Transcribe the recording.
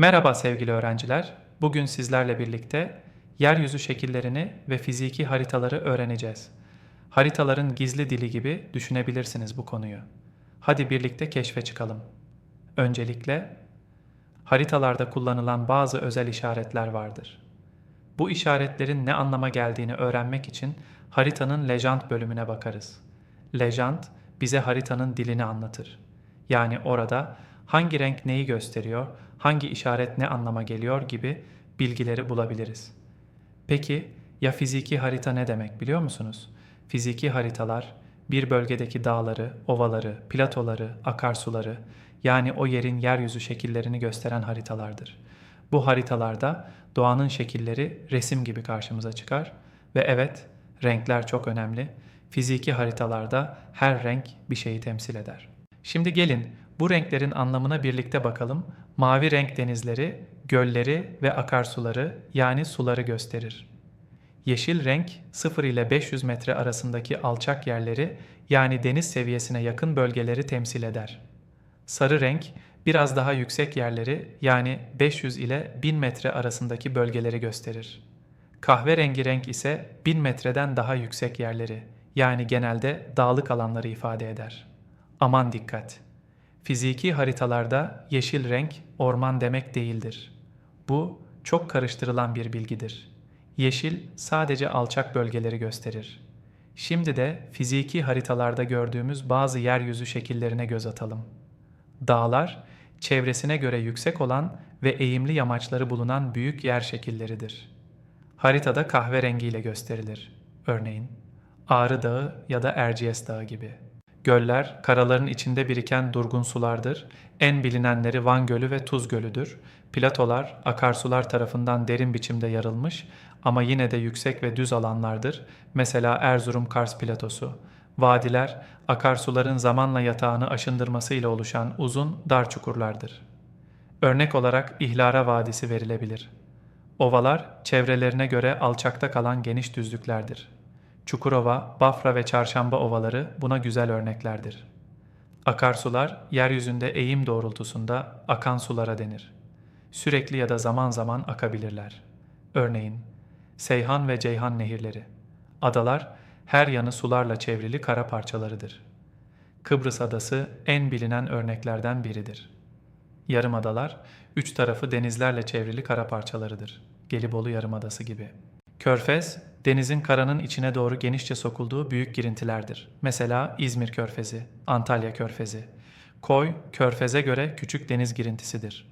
Merhaba sevgili öğrenciler. Bugün sizlerle birlikte yeryüzü şekillerini ve fiziki haritaları öğreneceğiz. Haritaların gizli dili gibi düşünebilirsiniz bu konuyu. Hadi birlikte keşfe çıkalım. Öncelikle haritalarda kullanılan bazı özel işaretler vardır. Bu işaretlerin ne anlama geldiğini öğrenmek için haritanın lejant bölümüne bakarız. Lejant bize haritanın dilini anlatır. Yani orada hangi renk neyi gösteriyor, hangi işaret ne anlama geliyor gibi bilgileri bulabiliriz. Peki ya fiziki harita ne demek biliyor musunuz? Fiziki haritalar bir bölgedeki dağları, ovaları, platoları, akarsuları yani o yerin yeryüzü şekillerini gösteren haritalardır. Bu haritalarda doğanın şekilleri resim gibi karşımıza çıkar ve evet renkler çok önemli. Fiziki haritalarda her renk bir şeyi temsil eder. Şimdi gelin bu renklerin anlamına birlikte bakalım. Mavi renk denizleri, gölleri ve akarsuları yani suları gösterir. Yeşil renk 0 ile 500 metre arasındaki alçak yerleri yani deniz seviyesine yakın bölgeleri temsil eder. Sarı renk biraz daha yüksek yerleri yani 500 ile 1000 metre arasındaki bölgeleri gösterir. Kahverengi renk ise 1000 metreden daha yüksek yerleri yani genelde dağlık alanları ifade eder. Aman dikkat! Fiziki haritalarda yeşil renk orman demek değildir. Bu çok karıştırılan bir bilgidir. Yeşil sadece alçak bölgeleri gösterir. Şimdi de fiziki haritalarda gördüğümüz bazı yeryüzü şekillerine göz atalım. Dağlar, çevresine göre yüksek olan ve eğimli yamaçları bulunan büyük yer şekilleridir. Haritada kahverengiyle gösterilir. Örneğin Ağrı Dağı ya da Erciyes Dağı gibi. Göller, karaların içinde biriken durgun sulardır. En bilinenleri Van Gölü ve Tuz Gölü'dür. Platolar, akarsular tarafından derin biçimde yarılmış ama yine de yüksek ve düz alanlardır. Mesela Erzurum Kars Platosu. Vadiler, akarsuların zamanla yatağını aşındırmasıyla oluşan uzun, dar çukurlardır. Örnek olarak İhlara Vadisi verilebilir. Ovalar, çevrelerine göre alçakta kalan geniş düzlüklerdir. Çukurova, Bafra ve Çarşamba ovaları buna güzel örneklerdir. Akarsular, yeryüzünde eğim doğrultusunda akan sulara denir. Sürekli ya da zaman zaman akabilirler. Örneğin, Seyhan ve Ceyhan nehirleri. Adalar, her yanı sularla çevrili kara parçalarıdır. Kıbrıs adası en bilinen örneklerden biridir. Yarımadalar, üç tarafı denizlerle çevrili kara parçalarıdır. Gelibolu Yarımadası gibi. Körfez, denizin karanın içine doğru genişçe sokulduğu büyük girintilerdir. Mesela İzmir Körfezi, Antalya Körfezi. Koy, körfeze göre küçük deniz girintisidir.